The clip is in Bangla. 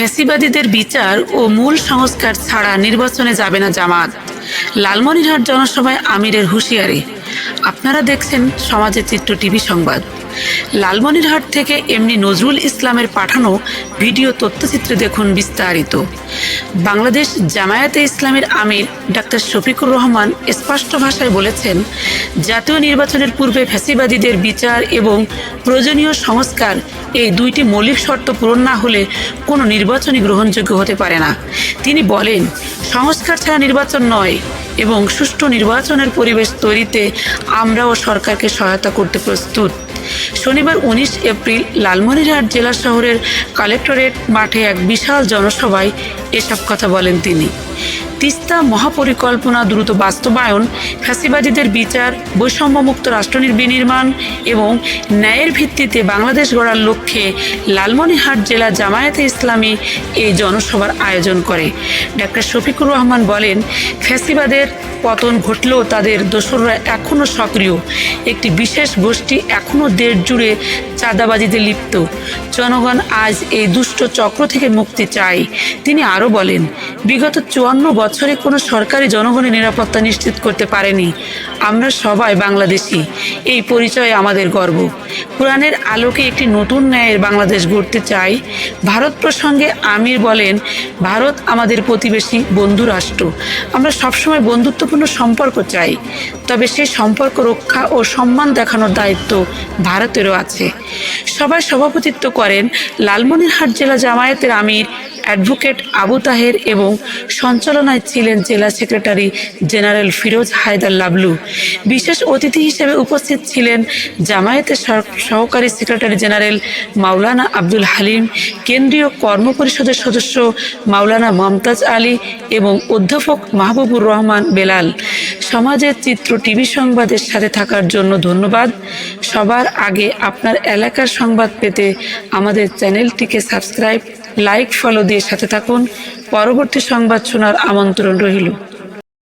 ফ্যাসিবাদীদের বিচার ও মূল সংস্কার ছাড়া নির্বাচনে যাবে না জামাত। লালমনিরহাট জনসভায় আমিরের হুঁশিয়ারি। আপনারা দেখছেন সমাজের চিত্র টিভি সংবাদ। লালমনিরহাট থেকে এমনি নজরুল ইসলামের পাঠানো ভিডিও তথ্যচিত্রে দেখুন বিস্তারিত। বাংলাদেশ জামায়াতে ইসলামের আমির ডাক্তার শফিকুর রহমান স্পষ্ট ভাষায় বলেছেন, জাতীয় নির্বাচনের পূর্বে ফ্যাসিবাদীদের বিচার এবং প্রয়োজনীয় সংস্কার এই দুইটি মৌলিক শর্ত পূরণ না হলে কোনো নির্বাচনই গ্রহণযোগ্য হতে পারে না। তিনি বলেন, সংস্কার ছাড়া নির্বাচন নয় এবং সুষ্ঠু নির্বাচনের পরিবেশ তৈরিতে আমরাও সরকারকে সহায়তা করতে প্রস্তুত। শনিবার উনিশ এপ্রিল লালমনিরহাট জেলা শহরের কালেক্টরেট মাঠে এক বিশাল জনসভায় এসব কথা বলেন তিনি। তিস্তা মহাপরিকল্পনা দ্রুত বাস্তবায়ন, ফ্যাসিবাদীদের বিচার, বৈষম্যমুক্ত রাষ্ট্র বিনির্মাণ এবং ন্যায়ের ভিত্তিতে বাংলাদেশ গড়ার লক্ষ্যে লালমনিরহাট জেলা জামায়াতে ইসলামী এই জনসভার আয়োজন করে। ডাক্তার শফিকুর রহমান বলেন, ফ্যাসিবাদের পতন ঘটলেও তাদের দোসররা এখনও সক্রিয়। একটি বিশেষ গোষ্ঠী এখনও দেশ জুড়ে চাঁদাবাজিতে লিপ্ত। জনগণ আজ এই দুষ্ট চক্র থেকে মুক্তি চায়। তিনি আরও বলেন, বিগত চুয়ান্ন বছরে কোনো সরকারি জনগণের নিরাপত্তা নিশ্চিত করতে পারেনি। আমরা সবাই বাংলাদেশি। এই পরিচয় আমাদের গর্ব। কোরআনের আলোকে একটি নতুন ন্যায়ের বাংলাদেশ গড়তে চাই। ভারত প্রসঙ্গে আমির বলেন, ভারত আমাদের প্রতিবেশী বন্ধু রাষ্ট্র। আমরা সবসময় বন্ধুত্বপূর্ণ সম্পর্ক চাই। তবে সেই সম্পর্ক রক্ষা ও সম্মান দেখানোর দায়িত্ব ভারতেরও আছে। সবাই সভাপতিত্ব করেন লালমনিরহাট জেলা জামায়াতের আমির অ্যাডভোকেট আবু তাহের এবং সঞ্চালনায় ছিলেন জেলা সেক্রেটারি জেনারেল ফিরোজ হায়দার লাবলু। বিশেষ অতিথি হিসেবে উপস্থিত ছিলেন জামায়াতের সহকারী সেক্রেটারি জেনারেল মাওলানা আব্দুল হালিম, কেন্দ্রীয় কর্ম পরিষদের সদস্য মাওলানা মমতাজ আলী এবং অধ্যাপক মাহবুবুর রহমান বেলাল। সমাজের চিত্র টিভি সংবাদের সাথে থাকার জন্য ধন্যবাদ। সবার আগে আপনার এলাকার সংবাদ পেতে আমাদের চ্যানেলটিকে সাবস্ক্রাইব লাইক ফলো দিয়ে সাথে থাকুন। পরবর্তী সংবাদ শোনার আমন্ত্রণ রইল।